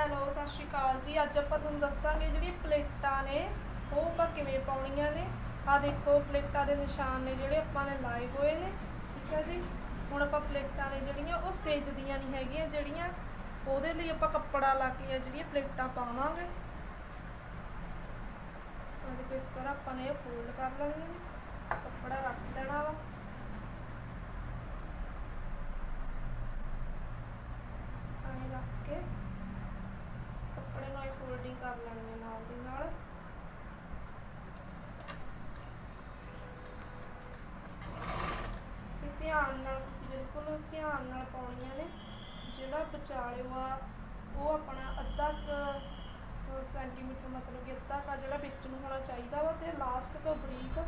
Hello ਸਤਿ ਸ਼੍ਰੀ ਅਕਾਲ ਜੀ। ਅੱਜ ਆਪਾਂ ਤੁਹਾਨੂੰ ਦੱਸਾਂਗੇ ਜਿਹੜੀਆਂ ਪਲੇਟਾਂ ਨੇ, ਉਹ ਆਪਾਂ ਕਿਵੇਂ ਪਾਉਣੀਆਂ ਨੇ। ਆ ਦੇਖੋ, ਪਲੇਟਾਂ ਦੇ ਨਿਸ਼ਾਨ ਨੇ ਜਿਹੜੇ ਆਪਾਂ ਨੇ ਲਾਏ ਹੋਏ ਨੇ। ਠੀਕ ਹੈ ਜੀ? ਹੁਣ ਆਪਾਂ ਪਲੇਟਾਂ ਨੇ ਜਿਹੜੀਆਂ, ਉਹ ਸੇਜਦੀਆਂ ਨਹੀਂ ਹੈਗੀਆਂ, ਜਿਹੜੀਆਂ ਉਹਦੇ ਲਈ ਆਪਾਂ ਕੱਪੜਾ ਲਾ ਕੇ ਜਿਹੜੀਆਂ ਪਲੇਟਾਂ ਪਾਵਾਂਗੇ। ਆ ਇਸ ਤਰ੍ਹਾਂ ਆਪਾਂ ਨੇ ਫੋਲਡ ਕਰ ਲੈਣੀਆਂ ਨੇ। ਕੱਪੜਾ ਰੱਖ ਦੇਣਾ ਵਾ ਐਂ ਰੱਖ ਕੇ ਕੱਪੜੇ ਨਾਲ ਹੀ ਫੋਲਡਿੰਗ ਕਰ ਲੈਣੀ ਹੈ ਨਾਲ ਦੀ ਨਾਲ ਤੇ ਧਿਆਨ ਨਾਲ ਤੁਸੀਂ ਬਿਲਕੁਲ ਧਿਆਨ ਨਾਲ ਪਾਉਣੀਆਂ ਨੇ ਜਿਹੜਾ ਵਿਚਾਲਿਓ ਆ, ਉਹ ਆਪਣਾ ਅੱਧਾ ਕੁ ਸੈਂਟੀਮੀਟਰ ਮਤਲਬ ਕਿ ਅੱਧਾ ਕਾ ਜਿਹੜਾ ਵਿੱਚ ਨੂੰ ਹੋਣਾ ਚਾਹੀਦਾ ਵਾ ਤੇ ਲਾਸਟ ਤੋਂ ਬਰੀਕ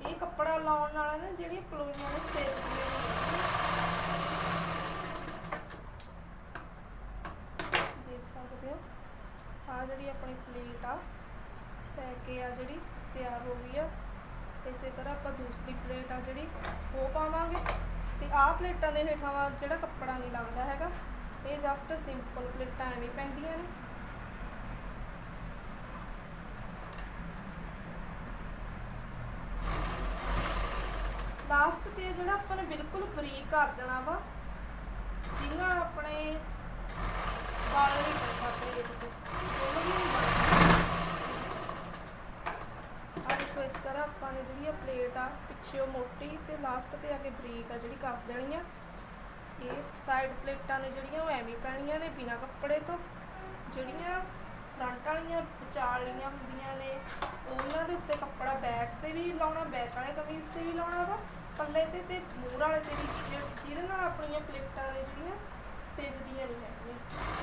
ਇਹ ਕੱਪੜਾ ਲਾਉਣ ਨਾਲ ਨਾ ਜਿਹੜੀਆਂ ਪਲੋਈਆਂ ਨੇ ਸੇਕਦੀਆਂ ਦੇਖ ਸਕਦੇ ਹੋ। ਆ ਜਿਹੜੀ ਆਪਣੀ ਪਲੇਟ ਆ ਪੈ ਕੇ ਆ ਜਿਹੜੀ। ਤਿਆਰ ਹੋ ਗਈ ਆ। ਇਸੇ ਤਰ੍ਹਾਂ ਆਪਾਂ ਦੂਸਰੀ ਪਲੇਟ ਆ ਜਿਹੜੀ, ਉਹ ਪਾਵਾਂਗੇ। ਤੇ ਆਹ ਪਲੇਟਾਂ ਦੇ ਹੇਠਾਂ ਵਾ ਜਿਹੜਾ ਕੱਪੜਾ ਨਹੀਂ ਲੱਗਦਾ ਹੈਗਾ, ਇਹ ਜਸਟ ਸਿੰਪਲ ਪਲੇਟਾਂ ਐਵੇਂ ਪੈਂਦੀਆਂ ਨੇ। ਲਾਸਟ ਤੇ ਜਿਹੜਾ ਆਪਾਂ ਨੇ ਬਿਲਕੁਲ ਬਰੀਕ ਕਰ ਦੇਣਾ ਵਾ ਜਿਹਨਾਂ ਆਪਣੇ ਵਾਲ ਨਹੀਂ ਪੈਂਦਾ ਆਪਣੇ ਇਹ ਤੋਂ ਉਹ ਵੀ ਨਹੀਂ ਬਣਦਾ ਆ ਦੇਖੋ ਇਸ ਤਰ੍ਹਾਂ ਆਪਾਂ ਨੇ ਜਿਹੜੀ ਆ ਪਲੇਟ ਆ ਪਿੱਛੇ ਮੋਟੀ ਤੇ ਲਾਸਟ ਤੇ ਆ ਕੇ ਬਰੀਕ ਆ ਜਿਹੜੀ ਕਰ ਦੇਣੀ ਆ। ਇਹ ਸਾਈਡ ਪਲੇਟਾਂ ਨੇ ਜਿਹੜੀਆਂ ਉਹ ਐਵੇਂ ਪੈਣੀਆਂ ਨੇ ਬਿਨਾ ਕੱਪੜੇ ਤੋਂ। ਜਿਹੜੀਆਂ ਫਰੰਟ ਵਾਲੀਆਂ, ਵਿਚਾਲ ਵਾਲੀਆਂ ਹੁੰਦੀਆਂ ਨੇ, ਉਹਨਾਂ ਦੇ ਉੱਤੇ ਕੱਪੜਾ ਬੈਕ ਤੇ ਵੀ ਲਾਉਣਾ ਬੈਕ ਵਾਲੇ ਕਮੀਜ਼ ਤੇ ਵੀ ਲਾਉਣਾ ਵਾ। ਪੱਲੇ ਤੇ ਤੇ ਮੂਹਰ ਵਾਲੇ ਤੇ ਵੀ, ਜਿਹਦੇ ਨਾਲ ਆਪਣੀਆਂ ਪਲੇਟਾਂ ਨੇ ਜਿਹੜੀਆਂ, ਸੇਜਦੀਆਂ ਨਹੀਂ ਹੈਗੀਆਂ।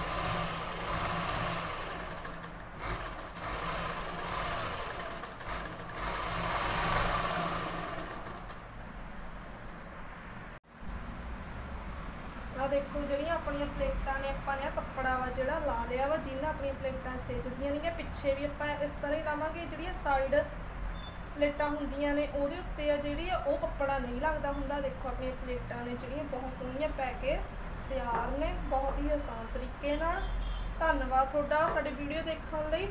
ਆ ਦੇਖੋ ਜਿਹੜੀਆਂ ਆਪਣੀਆਂ ਪਲੇਟਾਂ ਨੇ, ਆਪਾਂ ਨੇ ਕੱਪੜਾ ਵਾ ਜਿਹੜਾ ਲਾ ਲਿਆ ਵਾ, ਜਿਹਨਾਂ ਆਪਣੀਆਂ ਪਲੇਟਾਂ ਸੇਜਦੀਆਂ ਨੇਗੀਆਂ। ਪਿੱਛੇ ਵੀ ਆਪਾਂ ਇਸ ਤਰ੍ਹਾਂ ਹੀ ਲਾਵਾਂਗੇ, ਜਿਹੜੀਆਂ ਸਾਈਡ ਪਲੇਟਾਂ ਹੁੰਦੀਆਂ ਨੇ, ਉਹਦੇ ਉੱਤੇ ਆ ਜਿਹੜੀ ਆ, ਉਹ ਕੱਪੜਾ ਨਹੀਂ ਲੱਗਦਾ ਹੁੰਦਾ। ਦੇਖੋ ਆਪਣੀਆਂ ਪਲੇਟਾਂ ਨੇ, ਜਿਹੜੀਆਂ ਬਹੁਤ ਸੋਹਣੀਆਂ ਪੈ ਕੇ ਤਿਆਰ ਨੇ, ਬਹੁਤ ਹੀ ਆਸਾਨ ਤਰੀਕੇ ਨਾਲ। ਧੰਨਵਾਦ ਤੁਹਾਡਾ ਸਾਡੀ ਵੀਡੀਓ ਦੇਖਣ ਲਈ।